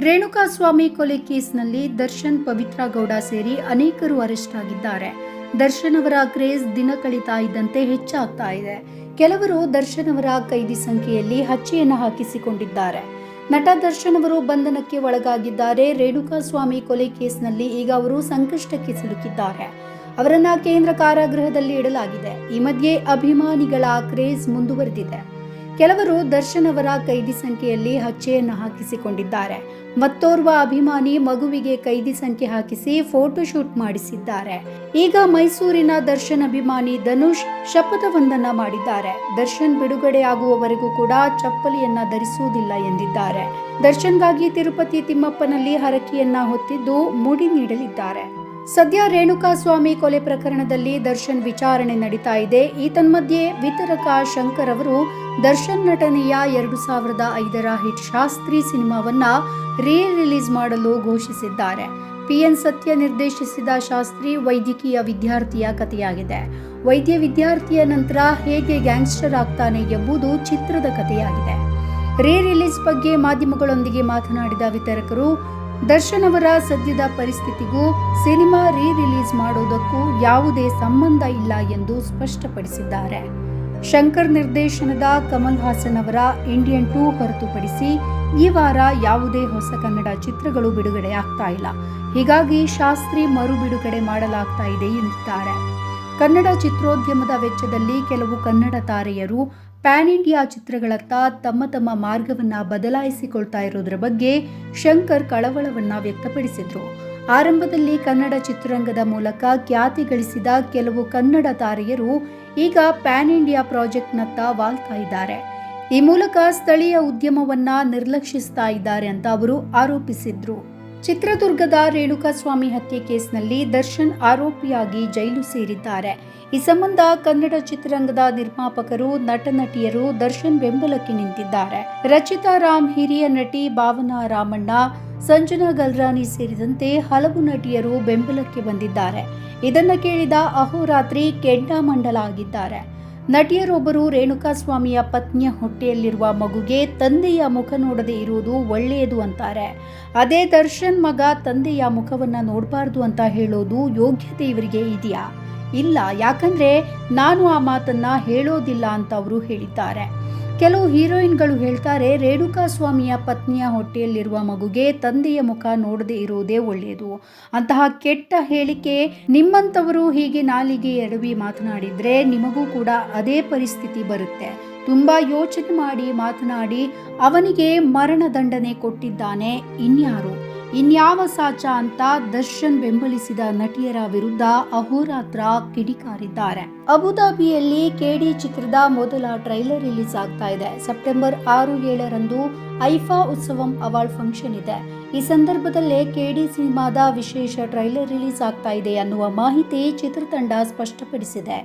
ರೇಣುಕಾಸ್ವಾಮಿ ಕೊಲೆ ಕೇಸ್ನಲ್ಲಿ ದರ್ಶನ್ ಪವಿತ್ರ ಗೌಡ ಸೇರಿ ಅನೇಕರು ಅರೆಸ್ಟ್ ಆಗಿದ್ದಾರೆ. ದರ್ಶನ್ ಅವರ ಕ್ರೇಜ್ ದಿನ ಕಳೀತಾ ಇದ್ದಂತೆ ಹೆಚ್ಚಾಗ್ತಾ ಇದೆ. ಕೆಲವರು ದರ್ಶನ್ ಅವರ ಕೈದಿ ಸಂಖ್ಯೆಯಲ್ಲಿ ಹಚ್ಚೆಯನ್ನು ಹಾಕಿಸಿಕೊಂಡಿದ್ದಾರೆ. ನಟ ದರ್ಶನ್ ಅವರು ಬಂಧನಕ್ಕೆ ಒಳಗಾಗಿದ್ದಾರೆ. ರೇಣುಕಾಸ್ವಾಮಿ ಕೊಲೆ ಕೇಸ್ನಲ್ಲಿ ಈಗ ಅವರು ಸಂಕಷ್ಟಕ್ಕೆ ಸಿಲುಕಿದ್ದಾರೆ. ಅವರನ್ನ ಕೇಂದ್ರ ಕಾರಾಗೃಹದಲ್ಲಿ ಇಡಲಾಗಿದೆ. ಈ ಮಧ್ಯೆ ಅಭಿಮಾನಿಗಳ ಕ್ರೇಜ್ ಮುಂದುವರೆದಿದೆ. ಕೆಲವರು ದರ್ಶನ್ ಅವರ ಕೈದಿ ಸಂಖ್ಯೆಯಲ್ಲಿ ಹಚ್ಚೆಯನ್ನು ಹಾಕಿಸಿಕೊಂಡಿದ್ದಾರೆ. ಮತ್ತೋರ್ವ ಅಭಿಮಾನಿ ಮಗುವಿಗೆ ಕೈದಿ ಸಂಖ್ಯೆ ಹಾಕಿಸಿ ಫೋಟೋ ಶೂಟ್ ಮಾಡಿಸಿದ್ದಾರೆ. ಈಗ ಮೈಸೂರಿನ ದರ್ಶನ್ ಅಭಿಮಾನಿ ಧನುಷ್ ವಂದನ ಮಾಡಿದ್ದಾರೆ. ದರ್ಶನ್ ಬಿಡುಗಡೆ ಆಗುವವರೆಗೂ ಕೂಡ ಚಪ್ಪಲಿಯನ್ನ ಧರಿಸುವುದಿಲ್ಲ ಎಂದಿದ್ದಾರೆ. ದರ್ಶನ್ಗಾಗಿ ತಿರುಪತಿ ತಿಮ್ಮಪ್ಪನಲ್ಲಿ ಹರಕೆಯನ್ನ ಹೊತ್ತಿದ್ದು ಮುಡಿ ನೀಡಲಿದ್ದಾರೆ. ಸದ್ಯ ರೇಣುಕಾಸ್ವಾಮಿ ಕೊಲೆ ಪ್ರಕರಣದಲ್ಲಿ ದರ್ಶನ್ ವಿಚಾರಣೆ ನಡೀತಾ ಇದೆ. ಈ ತನ್ಮಧ್ಯೆ ವಿತರಕ ಶಂಕರ್ ಅವರು ದರ್ಶನ್ ನಟನೆಯ ಎರಡು ಸಾವಿರದ ಐದರ ಹಿಟ್ ಶಾಸ್ತ್ರಿ ಸಿನಿಮಾವನ್ನ ರೀ ರಿಲೀಸ್ ಮಾಡಲು ಘೋಷಿಸಿದ್ದಾರೆ. ಪಿಎನ್ ಸತ್ಯ ನಿರ್ದೇಶಿಸಿದ ಶಾಸ್ತ್ರಿ ವೈದ್ಯಕೀಯ ವಿದ್ಯಾರ್ಥಿಯ ಕಥೆಯಾಗಿದೆ. ವೈದ್ಯ ವಿದ್ಯಾರ್ಥಿಯ ನಂತರ ಹೇಗೆ ಗ್ಯಾಂಗ್ಸ್ಟರ್ ಆಗ್ತಾನೆ ಎಂಬುದು ಚಿತ್ರದ ಕಥೆಯಾಗಿದೆ. ರೀ ರಿಲೀಸ್ ಬಗ್ಗೆ ಮಾಧ್ಯಮಗಳೊಂದಿಗೆ ಮಾತನಾಡಿದ ವಿತರಕರು ದರ್ಶನ್ ಅವರ ಸದ್ಯದ ಪರಿಸ್ಥಿತಿಗೂ ಸಿನಿಮಾ ರೀ ರಿಲೀಸ್ ಮಾಡೋದಕ್ಕೂ ಯಾವುದೇ ಸಂಬಂಧ ಇಲ್ಲ ಎಂದು ಸ್ಪಷ್ಟಪಡಿಸಿದ್ದಾರೆ. ಶಂಕರ್ ನಿರ್ದೇಶನದ ಕಮಲ್ ಹಾಸನ್ ಅವರ ಇಂಡಿಯನ್ ಟೂ ಹೊರತುಪಡಿಸಿ ಈ ವಾರ ಯಾವುದೇ ಹೊಸ ಕನ್ನಡ ಚಿತ್ರಗಳು ಬಿಡುಗಡೆ ಆಗ್ತಾ ಇಲ್ಲ. ಹೀಗಾಗಿ ಶಾಸ್ತ್ರಿ ಮರು ಬಿಡುಗಡೆ ಮಾಡಲಾಗ್ತಾ ಇದೆ ಎಂದಿದ್ದಾರೆ. ಕನ್ನಡ ಚಿತ್ರೋದ್ಯಮದ ವೆಚ್ಚದಲ್ಲಿ ಕೆಲವು ಕನ್ನಡ ತಾರೆಯರು ಪ್ಯಾನ್ ಇಂಡಿಯಾ ಚಿತ್ರಗಳತ್ತ ತಮ್ಮ ತಮ್ಮ ಮಾರ್ಗವನ್ನ ಬದಲಾಯಿಸಿಕೊಳ್ತಾ ಇರೋದ್ರ ಬಗ್ಗೆ ಶಂಕರ್ ಕಳವಳವನ್ನ ವ್ಯಕ್ತಪಡಿಸಿದ್ರು. ಆರಂಭದಲ್ಲಿ ಕನ್ನಡ ಚಿತ್ರರಂಗದ ಮೂಲಕ ಖ್ಯಾತಿ ಗಳಿಸಿದ ಕೆಲವು ಕನ್ನಡ ತಾರೆಯರು ಈಗ ಪ್ಯಾನ್ ಇಂಡಿಯಾ ಪ್ರಾಜೆಕ್ಟ್ನತ್ತ ವಾಲ್ತಾ ಇದ್ದಾರೆ. ಈ ಮೂಲಕ ಸ್ಥಳೀಯ ಉದ್ಯಮವನ್ನ ನಿರ್ಲಕ್ಷಿಸ್ತಾ ಇದ್ದಾರೆ ಅಂತ ಅವರು ಆರೋಪಿಸಿದ್ರು. ಚಿತ್ರದುರ್ಗದ ರೇಣುಕಾಸ್ವಾಮಿ ಹತ್ಯೆ ಕೇಸ್ನಲ್ಲಿ ದರ್ಶನ್ ಆರೋಪಿಯಾಗಿ ಜೈಲು ಸೇರಿದ್ದಾರೆ. ಈ ಸಂಬಂಧ ಕನ್ನಡ ಚಿತ್ರರಂಗದ ನಿರ್ಮಾಪಕರು ನಟ ನಟಿಯರು ದರ್ಶನ್ ಬೆಂಬಲಕ್ಕೆ ನಿಂತಿದ್ದಾರೆ. ರಚಿತಾ ರಾಮ್, ಹಿರಿಯ ನಟಿ ಭಾವನಾ ರಾಮಣ್ಣ, ಸಂಜನಾ ಗಲ್ರಾನಿ ಸೇರಿದಂತೆ ಹಲವು ನಟಿಯರು ಬೆಂಬಲಕ್ಕೆ ಬಂದಿದ್ದಾರೆ. ಇದನ್ನು ಕೇಳಿದ ಅಹೋರಾತ್ರಿ ಕೆಂಡಾಮಂಡಲ ಆಗಿದ್ದಾರೆ. ನಟಿಯರೊಬ್ಬರು ರೇಣುಕಾಸ್ವಾಮಿಯ ಪತ್ನಿಯ ಹೊಟ್ಟೆಯಲ್ಲಿರುವ ಮಗುಗೆ ತಂದೆಯ ಮುಖ ನೋಡದೆ ಇರುವುದು ಒಳ್ಳೆಯದು ಅಂತಾರೆ. ಅದೇ ದರ್ಶನ್ ಮಗ ತಂದೆಯ ಮುಖವನ್ನು ನೋಡಬಾರ್ದು ಅಂತ ಹೇಳೋದು ಯೋಗ್ಯತೆ ಇವರಿಗೆ ಇದೆಯಾ? ಇಲ್ಲ, ಯಾಕಂದ್ರೆ ನಾನು ಆ ಮಾತನ್ನ ಹೇಳೋದಿಲ್ಲ ಅಂತ ಅವರು ಹೇಳಿದ್ದಾರೆ. ಕೆಲವು ಹೀರೋಯಿನ್ಗಳು ಹೇಳ್ತಾರೆ, ರೇಣುಕಾ ಸ್ವಾಮಿಯ ಪತ್ನಿಯ ಹೊಟ್ಟೆಯಲ್ಲಿರುವ ಮಗುಗೆ ತಂದೆಯ ಮುಖ ನೋಡದೆ ಇರುವುದೇ ಒಳ್ಳೆಯದು ಅಂತಹ ಕೆಟ್ಟ ಹೇಳಿಕೆ ನಿಮ್ಮಂಥವರು ಹೀಗೆ ನಾಲಿಗೆ ಎಡವಿ ಮಾತನಾಡಿದ್ರೆ ನಿಮಗೂ ಕೂಡ ಅದೇ ಪರಿಸ್ಥಿತಿ ಬರುತ್ತೆ. ತುಂಬಾ ಯೋಚನೆ ಮಾಡಿ ಮಾತನಾಡಿ ಅವನಿಗೆ ಮರಣ ದಂಡನೆ ಕೊಟ್ಟಿದ್ದಾನೆ ಇನ್ಯಾರು. ಇನ್ಯಾವ ಸಾಚ ಅಂತ ದರ್ಶನ್ ಬೆಂಬಲಿಸಿದ ನಟಿಯರ ವಿರುದ್ಧ ಅಹೋರಾತ್ರ ಕಿಡಿಕಾರಿದ್ದಾರೆ. ಅಬುಧಾಬಿಯಲ್ಲಿ ಕೆಡಿ ಚಿತ್ರದ ಮೊದಲ ಟ್ರೈಲರ್ ರಿಲೀಸ್ ಆಗ್ತಾ ಇದೆ. ಸೆಪ್ಟೆಂಬರ್ ಆರು ಏಳರಂದು ಐಫಾ ಉತ್ಸವಂ ಅವಾರ್ಡ್ ಫಂಕ್ಷನ್ ಇದೆ. ಈ ಸಂದರ್ಭದಲ್ಲೇ ಕೆಡಿ ಸಿನಿಮಾದ ವಿಶೇಷ ಟ್ರೈಲರ್ ರಿಲೀಸ್ ಆಗ್ತಾ ಇದೆ ಅನ್ನುವ ಮಾಹಿತಿ ಚಿತ್ರತಂಡ ಸ್ಪಷ್ಟಪಡಿಸಿದೆ.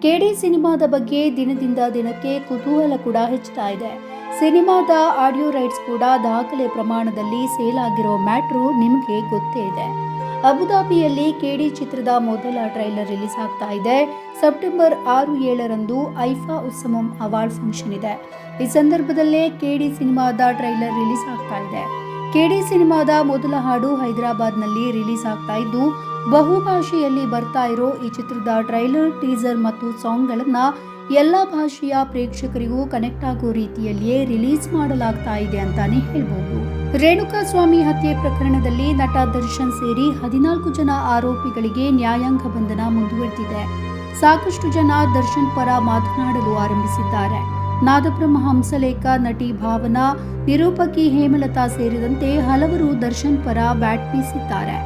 ಕೆಡಿ ಸಿನಿಮಾದ ಬಗ್ಗೆ ದಿನದಿಂದ ದಿನಕ್ಕೆ ಕುತೂಹಲ ಕೂಡ ಹೆಚ್ಚುತ್ತಾ ಇದೆ. ಸಿನಿಮಾದ ಆಡಿಯೋ ರೈಟ್ಸ್ ಕೂಡ ದಾಖಲೆ ಪ್ರಮಾಣದಲ್ಲಿ ಸೇಲ್ ಆಗಿರೋ ಮ್ಯಾಟ್ರು ನಿಮಗೆ ಗೊತ್ತೇ ಇದೆ. ಅಬುದಾಬಿಯಲ್ಲಿ ಕೆಡಿ ಚಿತ್ರದ ಮೊದಲ ಟ್ರೈಲರ್ ರಿಲೀಸ್ ಆಗ್ತಾ ಇದೆ. ಸೆಪ್ಟೆಂಬರ್ ಆರು ಏಳರಂದು ಐಫಾ ಉತ್ಸವಂ ಅವಾರ್ಡ್ ಫಂಕ್ಷನ್ ಇದೆ. ಈ ಸಂದರ್ಭದಲ್ಲೇ ಕೆಡಿ ಸಿನಿಮಾದ ಟ್ರೈಲರ್ ರಿಲೀಸ್ ಆಗ್ತಾ ಇದೆ. ಕೆಡಿ ಸಿನಿಮಾದ ಮೊದಲ ಹಾಡು ಹೈದರಾಬಾದ್ನಲ್ಲಿ ರಿಲೀಸ್ ಆಗ್ತಾ ಇದ್ದು, ಬಹುಭಾಷೆಯಲ್ಲಿ ಬರ್ತಾ ಇರೋ ಈ ಚಿತ್ರದ ಟ್ರೈಲರ್, ಟೀಸರ್ ಮತ್ತು ಸಾಂಗ್ಗಳನ್ನ ಎಲ್ಲ ಭಾಷೆಯ ಪ್ರೇಕ್ಷಕರಿಗೂ ಕನೆಕ್ಟ್ ಆಗೋ ರೀತಿಯಲ್ಲಿಯೇ ರಿಲೀಸ್ ಮಾಡಲಾಗ್ತಾ ಇದೆ ಅಂತಾನೆ ಹೇಳ್ಬಹುದು ರೇಣುಕಾಸ್ವಾಮಿ ಹತ್ಯೆ ಪ್ರಕರಣದಲ್ಲಿ ನಟ ದರ್ಶನ್ ಸೇರಿ ಹದಿನಾಲ್ಕು ಜನ ಆರೋಪಿಗಳಿಗೆ ನ್ಯಾಯಾಂಗ ಬಂಧನ ಮುಂದುವರೆದಿದೆ. ಸಾಕಷ್ಟು ಜನ ದರ್ಶನ್ ಪರ ಮಾತನಾಡಲು ಆರಂಭಿಸಿದ್ದಾರೆ. ನಾದಬ್ರಹ್ಮ ಹಂಸಲೇಖ ನಟಿ ಭಾವನಾ, ನಿರೂಪಕಿ ಹೇಮಲತಾ ಸೇರಿದಂತೆ ಹಲವರು ದರ್ಶನ್ ಪರ ಬ್ಯಾಟ್ ಬೀಸಿದ್ದಾರೆ.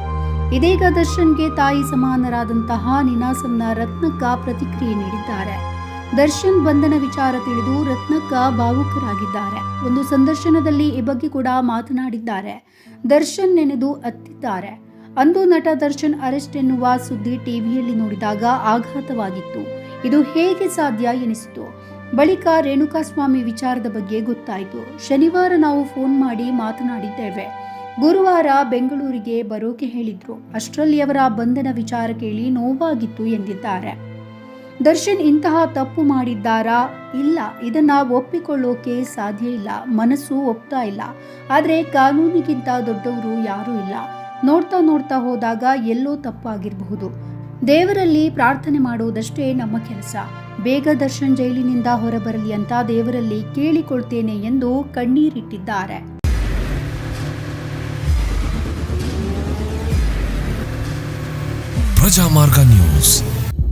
ಇದೀಗ ದರ್ಶನ್ಗೆ ತಾಯಿ ಸಮಾನರಾದಂತಹ ನಿನಾಸಂನ ರತ್ನಕ್ಕ ಪ್ರತಿಕ್ರಿಯೆ ನೀಡಿದ್ದಾರೆ. ದರ್ಶನ್ ಬಂಧನ ವಿಚಾರ ತಿಳಿದು ರತ್ನಕ್ಕ ಭಾವುಕರಾಗಿದ್ದಾರೆ. ಒಂದು ಸಂದರ್ಶನದಲ್ಲಿ ಈ ಬಗ್ಗೆ ಕೂಡ ಮಾತನಾಡಿದ್ದಾರೆ. ದರ್ಶನ್ ನೆನೆದು ಅತ್ತಿದ್ದಾರೆ. ಅಂದು ನಟ ದರ್ಶನ್ ಅರೆಸ್ಟ್ ಎನ್ನುವ ಸುದ್ದಿ ಟಿವಿಯಲ್ಲಿ ನೋಡಿದಾಗ ಆಘಾತವಾಗಿತ್ತು. ಇದು ಹೇಗೆ ಸಾಧ್ಯ ಎನಿಸಿತು? ಬಳಿಕ ರೇಣುಕಾಸ್ವಾಮಿ ವಿಚಾರದ ಬಗ್ಗೆ ಗೊತ್ತಾಯಿತು. ಶನಿವಾರ ನಾವು ಫೋನ್ ಮಾಡಿ ಮಾತನಾಡಿದ್ದೇವೆ. ಗುರುವಾರ ಬೆಂಗಳೂರಿಗೆ ಬರೋಕೆ ಹೇಳಿದ್ರು. ಅಷ್ಟರಲ್ಲಿ ಅವರ ಬಂಧನ ವಿಚಾರ ಕೇಳಿ ನೋವಾಗಿತ್ತು ಎಂದಿದ್ದಾರೆ. ದರ್ಶನ್ ಇಂತಹ ತಪ್ಪು ಮಾಡಿದ್ದಾರಾ? ಇಲ್ಲ, ಇದನ್ನ ಒಪ್ಪಿಕೊಳ್ಳೋಕೆ ಸಾಧ್ಯ ಇಲ್ಲ, ಮನಸ್ಸು ಒಪ್ತಾ ಇಲ್ಲ. ಆದರೆ ಕಾನೂನಿಗಿಂತ ದೊಡ್ಡವರು ಯಾರೂ ಇಲ್ಲ. ನೋಡ್ತಾ ನೋಡ್ತಾ ಹೋದಾಗ ಎಲ್ಲೋ ತಪ್ಪಾಗಿರಬಹುದು. ದೇವರಲ್ಲಿ ಪ್ರಾರ್ಥನೆ ಮಾಡುವುದಷ್ಟೇ ನಮ್ಮ ಕೆಲಸ. ಬೇಗ ದರ್ಶನ್ ಜೈಲಿನಿಂದ ಹೊರಬರಲಿ ಅಂತ ದೇವರಲ್ಲಿ ಕೇಳಿಕೊಳ್ತೇನೆ ಎಂದು ಕಣ್ಣೀರಿಟ್ಟಿದ್ದಾರೆ. ಪ್ರಜಾಮಾರ್ಗ ನ್ಯೂಸ್.